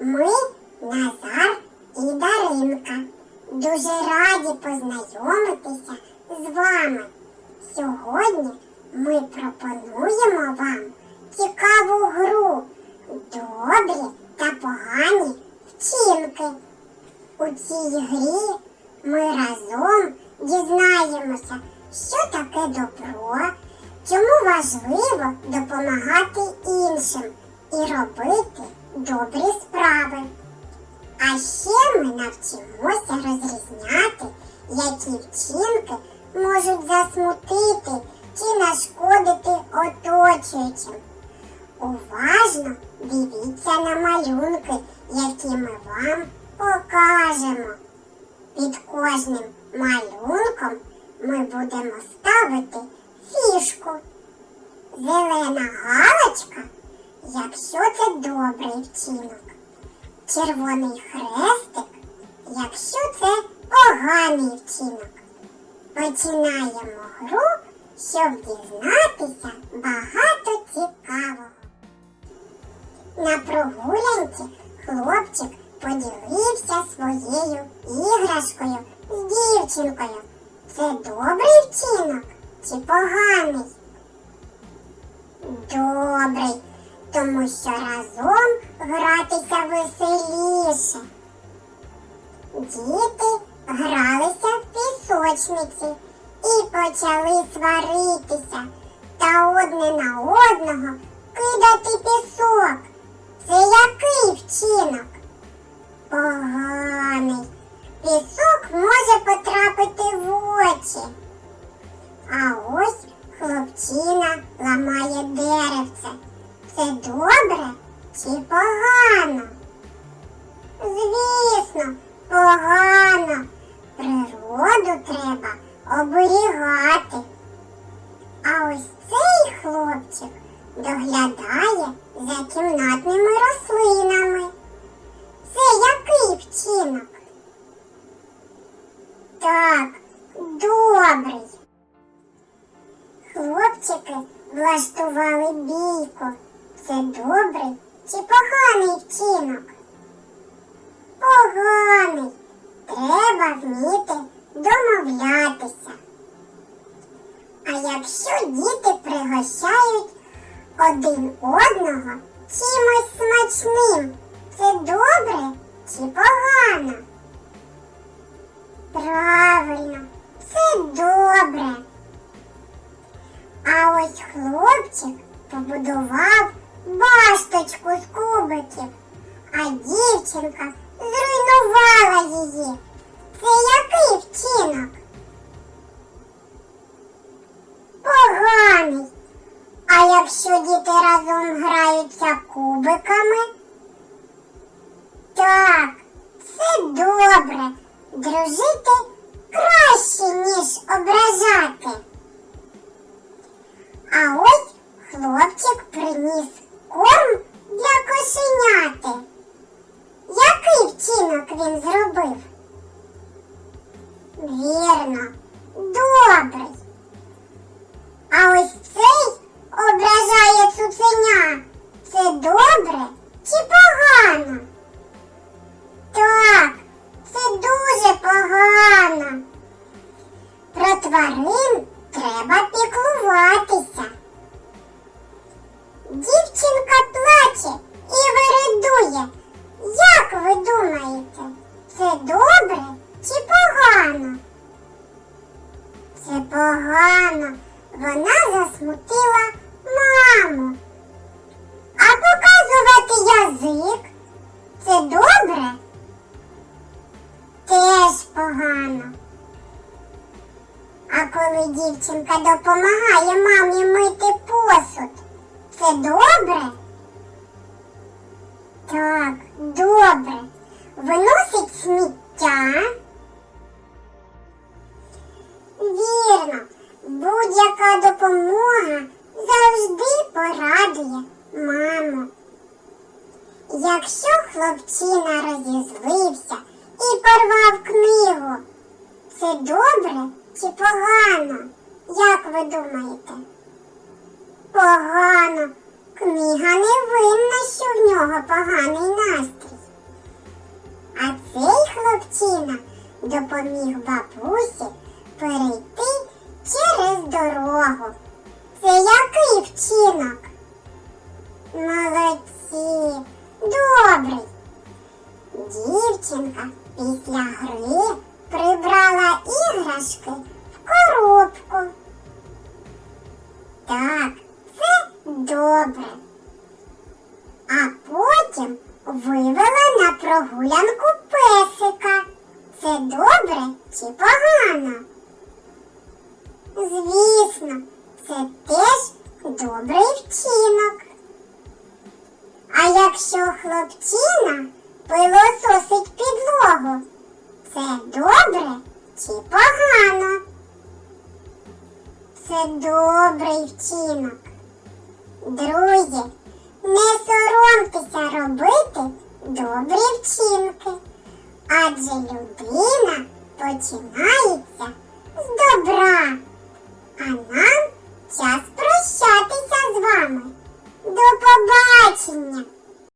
Ми Назар і Даринка. Дуже раді познайомитися з вами. Сьогодні ми пропонуємо вам цікаву гру Добрі та погані вчинки. У цій грі ми разом дізнаємося, що таке добро, чому важливо допомагати іншим і робити добрі справи. А ще ми навчимося розрізняти, які вчинки можуть засмутити чи нашкодити оточуючим. Уважно дивіться на малюнки, які ми вам покажемо. Під кожним малюнком ми будемо ставити фішку. Зелена галочка, якщо це добрий вчинок. Червоний хрестик, якщо це поганий вчинок. Починаємо гру, щоб дізнатися багато цікавого. На прогулянці хлопчик поділився своєю іграшкою з дівчинкою. Це добрий вчинок чи поганий? Добрий, тому що разом гратися веселіше. Діти гралися в пісочниці і почали сваритися та одне на одного кидати пісок. Це який вчинок? Поганий. Пісок може потрапити Звісно, погано. Природу треба оберігати. А ось цей хлопчик доглядає за кімнатними рослинами. Це який вчинок? Так, добрий. Хлопчики влаштували бійку. Це добрий чи поганий вчинок? Поганий. Треба вміти домовлятися. А якщо діти пригощають один одного чимось смачним, це добре чи погано? Правильно, це добре. А ось хлопчик побудував башточку з кубиків, а дівчинка кубиками? Так, це добре. Дружити краще, ніж ображати. А ось хлопчик приніс корм для кошеняти. Який вчинок він зробив? Karim. Дівчинка допомагає мамі мити посуд, це добре? Так, добре. Виносить сміття. Вірно, будь-яка допомога завжди порадує маму. Якщо хлопчина розізлився і порвав книгу, це добре чи погано? Як ви думаєте? Погано. Книга не винна, що в нього поганий настрій. А цей хлопчина допоміг бабусі перейти через дорогу. Це який вчинок? Молодці, добрий. Дівчинка після гри прибрала іграшки в коробку. Так, це добре. А потім вивела на прогулянку песика. Це добре чи погано? Звісно, це теж добрий вчинок. А якщо хлопчина пилососить підлогу, це добре чи погано? це добрий вчинок. Друзі, не соромтеся робити добрі вчинки, адже людина починається з добра. А нам час прощатися з вами. До побачення!